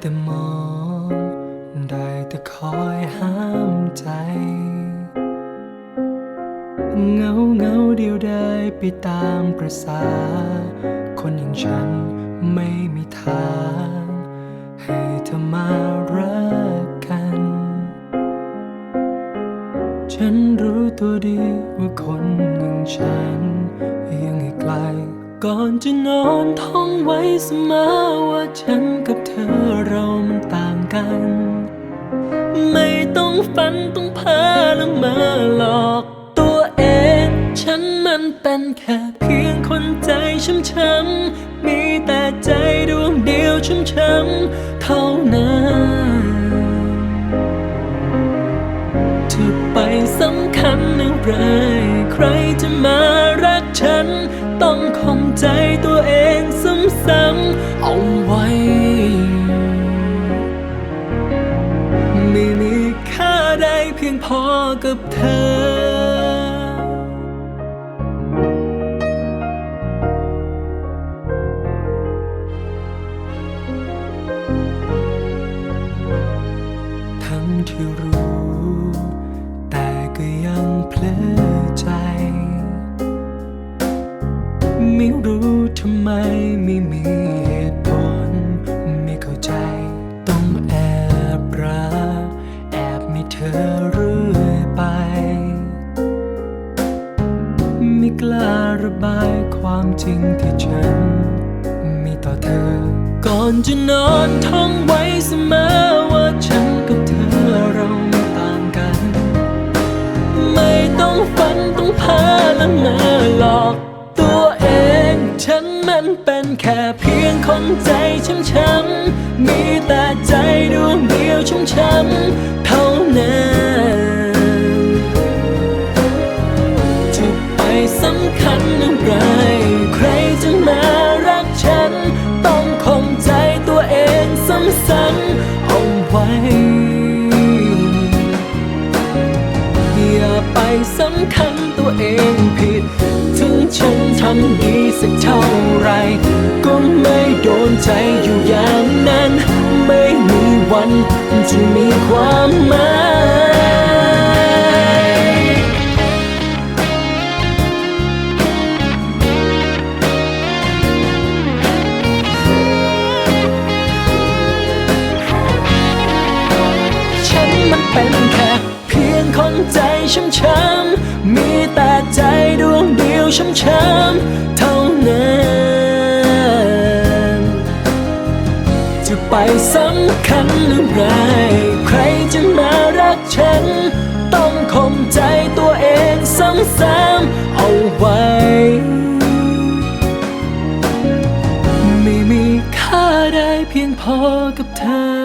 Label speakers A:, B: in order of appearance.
A: แต่มอง ได้แต่คอยห้ามใจ เงาเงาเดียวได้ไปตามประสา คนอย่างฉันไม่มีทาง ให้เธอมารักกัน ฉันรู้ตัวดีว่าคนอย่างฉัน ยังอีกไกล ก่อนจะนอนท่องไว้เสมอว่าฉันกับเธอเรามันต่างกัน ไม่ต้องฝันต้องเพ้อละเมอหลอก ตัวเอง ฉันมันเป็นแค่เพียงคนใจช้ำๆมีแต่ใจดวงเดียวช้ำๆเท่านั้นจะไปสำคัญอะไรใครจะมารักฉันต้องคง ใจตัวเองซ้ำๆเอาไว้ ไม่มีค่าใดเพียงพอกับเธอทั้งที่รู้ แต่ก็ยังเพล ทำไมไม่มีเหตุผล ไม่เข้าใจ ต้องแอบรักแอบมีเธอเรื่อยไป ไม่กล้าระบายความจริงที่ฉัน มีต่อเธอ ก่อนจะนอนท่องไว้เสมอว่าฉันกับเธอเราไม่ต่างกัน ไม่ต้องฝันต้องพ้อละเมอหลอก เป็นแค่เพียงคนใจช้ำๆมีแต่ใจดวงเดียวช้ำๆเท่านั้นจะไปสำคัญอะไร ใครจะมารักฉัน ต้องคงใจตัวเองซ้ำๆเอาไว้ อย่าไปสำคัญตัวเองผิ สักเท่าไร ก็ไม่โดนใจอยู่อย่างนั้น ไม่มีวันจะมีความหมายฉันมันเป็นแค่เพียงคนใจช้ำๆมีแต่ใจดวงเดียวช้ำๆ ไปสำคัญอะไร ใครจะมารักฉัน ต้องข่มใจตัวเองซ้ำๆเอาไว้ ไม่มีค่าใดเพียงพอกับเธอ